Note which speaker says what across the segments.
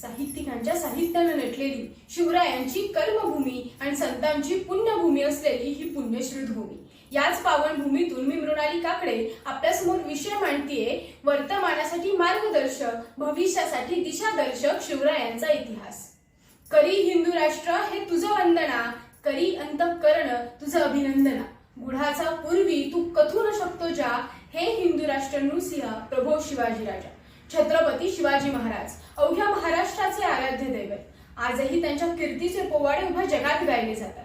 Speaker 1: साहित्यिकांच्या साहित्यानं नटलेली शिवरायांची कर्मभूमी आणि संतांची पुण्यभूमी असलेली ही पुण्यश्रुत भूमी याच पावनभूमीतून मी मृणाली काकडे आपल्यासमोर विषय मांडतीये. वर्तमानासाठी मार्गदर्शक भविष्यासाठी दिशादर्शक शिवरायांचा इतिहास. करी हिंदू राष्ट्र हे तुझं वंदना करी अंतकरण तुझं अभिनंदना. गुढाचा पूर्वी तू कथू न शकतो ज्या हे हिंदू राष्ट्र नृसिंह प्रभो शिवाजीराजा छत्रपती शिवाजी महाराज. अवघ्या महाराष्ट्राचे आराध्य दैवत. आजही त्यांच्या कीर्तीचे पोवाडे उभ्या जगात गायले जातात.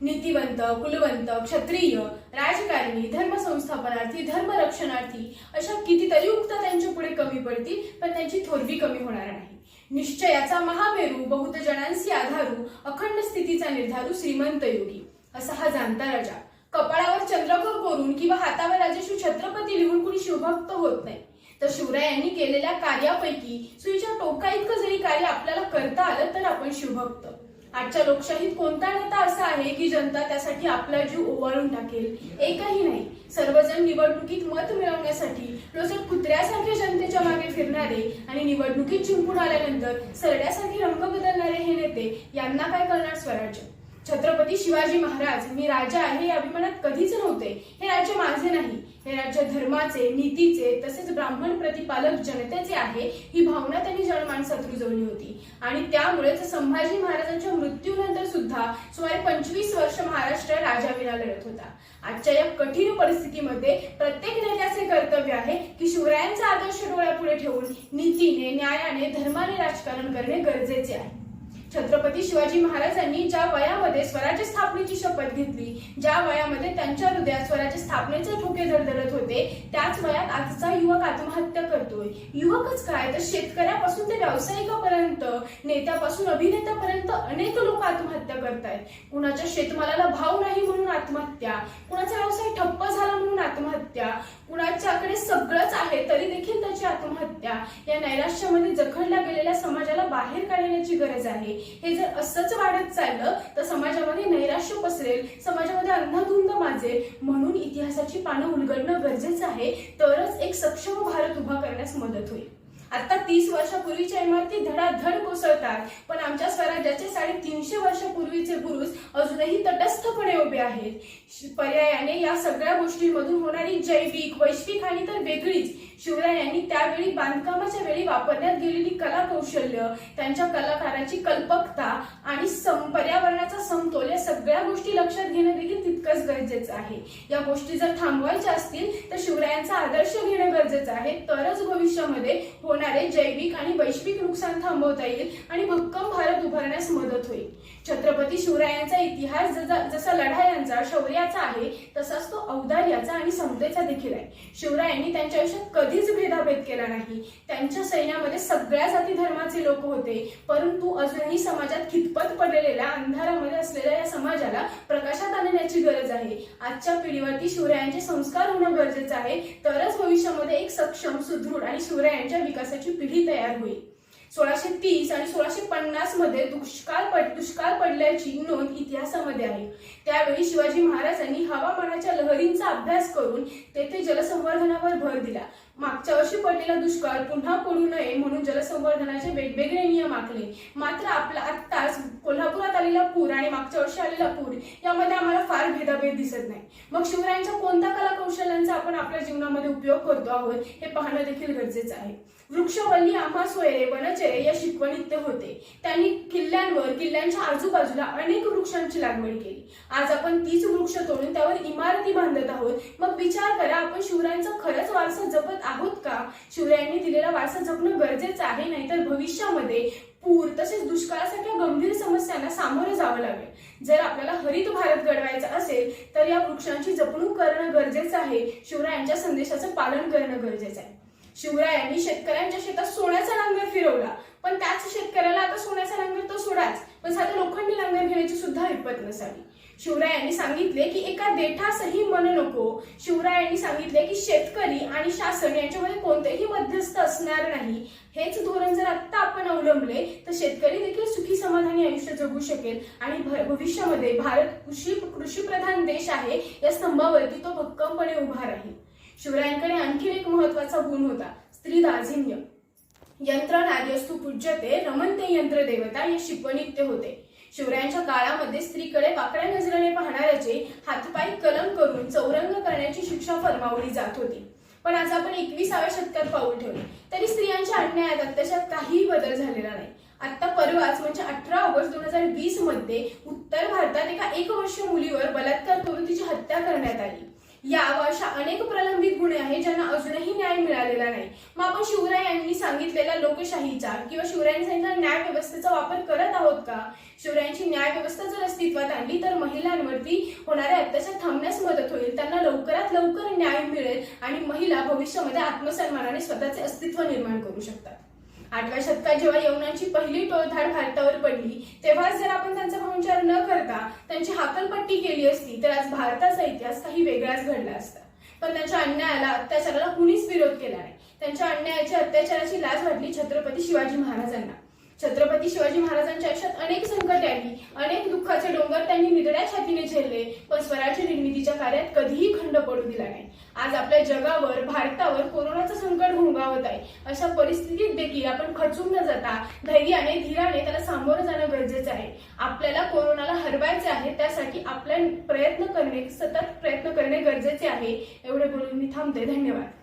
Speaker 1: नीतिवंत कुलवंत क्षत्रिय राजकारणी धर्मसंस्थापनार्थी धर्मरक्षणार्थी अशा कितीतरी उक्ता त्यांच्या पुढे कमी पडतील पण त्यांची थोरवी कमी होणार नाही. निश्चयाचा महामेरू बहुत जणांशी आधारू अखंड स्थितीचा निर्धारू श्रीमंत योगी. असा हा जाणता राजा. कपाळावर चंद्रकोर कोरून किंवा हातावर राजेशू छत्रपती लिहून कुणी शिवभक्त होत नाही. तर शिवरायांनी केलेल्या कार्यापैकी सुईच्या टोका इतकं जरी कार्य आपल्याला करता आलं तर आपण शिवभक्त. आजच्या लोकशाहीत कोणता नेता असा आहे की जनता त्यासाठी आपला जीव ओवाळून टाकेल? एकही नाही. सर्वजण निवडणुकीत मत मिळवण्यासाठी रोज कुत्र्यासारखे जनतेच्या मागे फिरणारे आणि निवडणुकीत जिंकून आल्यानंतर सरड्यासारखे रंग बदलणारे हे नेते यांना काय करणार स्वराज्य? छत्रपती शिवाजी महाराज मी राजा आहे या अभिमानात कधीच नव्हते. हे राज्य माझे नाही. हे राज्य धर्माचे नीतीचे तसेच ब्राह्मण प्रतिपालक जनतेचे आहे ही भावना त्यांनी जनमानसात रुजवली होती. आणि त्यामुळेच संभाजी महाराजांच्या मृत्यूनंतर सुद्धा सुमारे पंचवीस वर्ष महाराष्ट्र राजाविना लढत होता. आजच्या या कठीण परिस्थितीमध्ये प्रत्येक नेत्याचे कर्तव्य आहे की शिवरायांचा आदर्श डोळ्यापुढे ठेवून नीतीने न्यायाने धर्माने राजकारण करणे गरजेचे आहे. छत्रपती शिवाजी महाराजांनी ज्या वयामध्ये स्वराज्य स्थापनेची शपथ घेतली ज्या वयामध्ये त्यांच्या हृदयात स्वराज्य स्थापनेचे ठोके धडधडत होते त्याच वयात आजचा युवक आत्महत्या करतोय. युवकच काय? तर शेतकऱ्यापासून ते व्यावसायिकापर्यंत नेत्यापासून अभिनेत्यापर्यंत अनेक लोक आत्महत्या करतायत. कुणाच्या शेतमालाला भाव नाही म्हणून आत्महत्या कुणाचा व्यवसाय ठप्प झाला म्हणून आत्महत्या कुणाच्याकडे सगळंच आहे तरी देखील त्याची आत्महत्या. या नैराश्यामध्ये जखडल्या गेलेल्या समाजाला बाहेर काढण्याची गरज आहे. हे जर असंच वाढत चाललं तर समाजामध्ये नैराश्य पसरेल समाजामध्ये अंधाधुंद माजेल. म्हणून इतिहासाची पानं उलगडणं गरजेचं आहे. तरच एक सक्षम भारत उभा करण्यास मदत होईल. आता तीस वर्षापूर्वीच्या इमारती धडाधड कोसळतात. पण आमच्या स्वराज्याचे साडेतीनशे वर्षापूर्वीचे पुरुष अजूनही तटस्थपणे उभे आहेत. पर्यायाने या सगळ्या गोष्टींमधून होणारी जैविक वैश्विक आणि तर वेगळीच. शिवरायांनी त्यावेळी बांधकामाच्या वेळी वापरण्यात गेलेली कला कौशल्य त्यांच्या कलाकाराची कल्पकता आणि सम पर्यावरणाचा समतोल या सगळ्या गोष्टी लक्षात घेणं देखील तितकंच गरजेचं आहे. या गोष्टी जर थांबवायच्या असतील तर शिवरायांचा आदर्श घेणं गरजेचं आहे. तरच भविष्यामध्ये होणार जैविक आणि वैश्विक नुकसान थांबवता येईल आणि भक्कम भारत उभारण्यास मदत होईल. छत्रपती शिवरायांचा इतिहास जसा लढायांचा शौर्याचा आहे तसाच तो औदार्याचा आणि समतेचा देखील आहे. शिवरायांनी त्यांच्या आयुष्यात कधीच भेदाभेद केला नाही. त्यांच्या सैन्यामध्ये सगळ्या जाती धर्माचे लोक होते परंतु अजूनही समाजात खितपत पडलेल्या अंधारामध्ये असलेल्या या समाजाला प्रकाशात आणण्याची गरज आहे. आजच्या पिढीवरती शिवरायांचे संस्कार होणं गरजेचं आहे. तरच भविष्यामध्ये एक सक्षम सुदृढ आणि शिवरायांच्या विकासाची पिढी तयार होईल. सोळाशे तीस आणि सोळाशे पन्नासमध्ये दुष्काळ पड दुष्काळ पडल्याची नोंद इतिहासामध्ये आहे. त्यावेळी शिवाजी महाराजांनी हवामानाच्या लहरींचा अभ्यास करून तेथे जलसंवर्धनावर भर दिला. मागच्या वर्षी पडलेला दुष्काळ पुन्हा पडू नये म्हणून जलसंवर्धनाचे वेगवेगळे नियम आखले. मात्र आपला आत्ताच कोल्हापुरात आलेला पूर आणि मागच्या वर्षी आलेला पूर यामध्ये आम्हाला फार भेदाभेद दिसत नाही. मग शिवरायांच्या कोणत्या कला कौशल्यांचा आपण आपल्या जीवनामध्ये उपयोग करतो आहोत हे पाहणं देखील गरजेचं आहे. वृक्षवल्ली आम्हा सोयरे वनचरे या शिकवणीत ते होते. त्यांनी किल्ल्यांवर किल्ल्यांच्या आजूबाजूला अनेक वृक्षांची लागवड केली. आज आपण तीच वृक्ष तोडून त्यावर इमारती बांधत आहोत. मग विचार करा आपण शिवरायांचा खरंच वारसा जपत आहोत का? शिवरायांनी दिलेला वारसा जपणं गरजेचं आहे नाहीतर भविष्यामध्ये पूर तसेच दुष्काळासारख्या गंभीर समस्यांना सामोरं जावं लागेल. जर आपल्याला हरित भारत घडवायचा असेल तर या वृक्षांची जपणूक करणं गरजेचं आहे. शिवरायांच्या संदेशाचं पालन करणं गरजेचं आहे. शिवरायांनी शेतकऱ्यांच्या शेतात सोन्याचा नांगर फिरवला. पण त्याच शेतकऱ्याला आता सोन्याचा नांगर तो सोडाच. पण साधं लोखंडी नांगर घेण्याची सुद्धा हिंमत नसावी. शिवरायांनी सांगितले की एका देठासही मन नको. शिवरायांनी सांगितले की शेतकरी आणि शासन यांच्यामध्ये कोणतेही मध्यस्थ असणार नाही. हेच धोरण जर आत्ता आपण अवलंबले तर शेतकरी देखील सुखी समाधानी आयुष्य जगू शकेल. आणि भविष्यामध्ये भारत कृषी कृषीप्रधान देश आहे. या स्तंभावरती तो भक्कमपणे उभा राहील. शिवरायांकडे आणखी एक महत्त्वाचा गुण होता स्त्री दाझिन्य. यंत्र नार्यस्तु पूज्यते रमनते यंत्र देवता या शिपनित्य होते. शिवरायांच्या काळामध्ये स्त्रीकडे वाकड्या नजरेने पाहणाऱ्याचे हातपाय कलम करून चौरंग करण्याची शिक्षा फरमावली जात होती. पण आज आपण एकविसाव्या शतकात पाऊल ठेवले तरी स्त्रियांच्या अन्यायात अत्याच्यात काहीही बदल झालेला नाही. आता परवाच म्हणजे अठरा ऑगस्ट दोन हजार वीसमध्ये उत्तर भारतात एका एक वर्ष मुलीवर बलात्कार करून तिची हत्या करण्यात आली. या व अशा अनेक प्रलंबित गुन्हे आहेत ज्यांना अजूनही न्याय मिळालेला नाही. मग आपण शिवराय यांनी सांगितलेल्या लोकशाहीचा किंवा शिवरायांनी सांगितलेल्या न्याय व्यवस्थेचा वापर करत आहोत का? शिवरायांची न्याय व्यवस्था जर अस्तित्वात आणली तर महिलांवरती होणारे अत्याचार थांबण्यास मदत होईल. त्यांना लवकरात लवकर न्याय मिळेल आणि महिला भविष्यामध्ये आत्मसन्मानाने स्वतःचे अस्तित्व निर्माण करू शकतात. आठव्या शतकात जेव्हा यवनांची पहिली टोळधाड भारतावर पडली तेव्हाच जर आपण त्यांचा पाहुणचार न करता त्यांची हाकलपट्टी केली असती तर आज भारताचा इतिहास काही वेगळाच घडला असता. पण त्यांच्या अन्यायाला अत्याचाराला कुणीच विरोध केला नाही. त्यांच्या अन्यायाच्या अत्याचाराची लाज वाटली छत्रपती शिवाजी महाराजांना. छत्रपती शिवाजी महाराजांच्या आयुष्यात अनेक संकटे आली अनेक दुःखाचे डोंगर त्यांनी निधड्या छातीने झेलले पण स्वराज्य निर्मितीच्या कार्यात कधीही खंड पडू दिला नाही. आज आपल्या जगावर भारतावर कोरोनाचं संकट घोंगावत आहे. अशा परिस्थितीत देखील आपण खचून न जाता धैर्याने धीराने त्याला सामोरं जाणं गरजेचं आहे. आपल्याला कोरोनाला हरवायचे आहे त्यासाठी आपल्या प्रयत्न करणे सतत प्रयत्न करणे गरजेचे आहे. एवढे बोलून मी थांबते. धन्यवाद.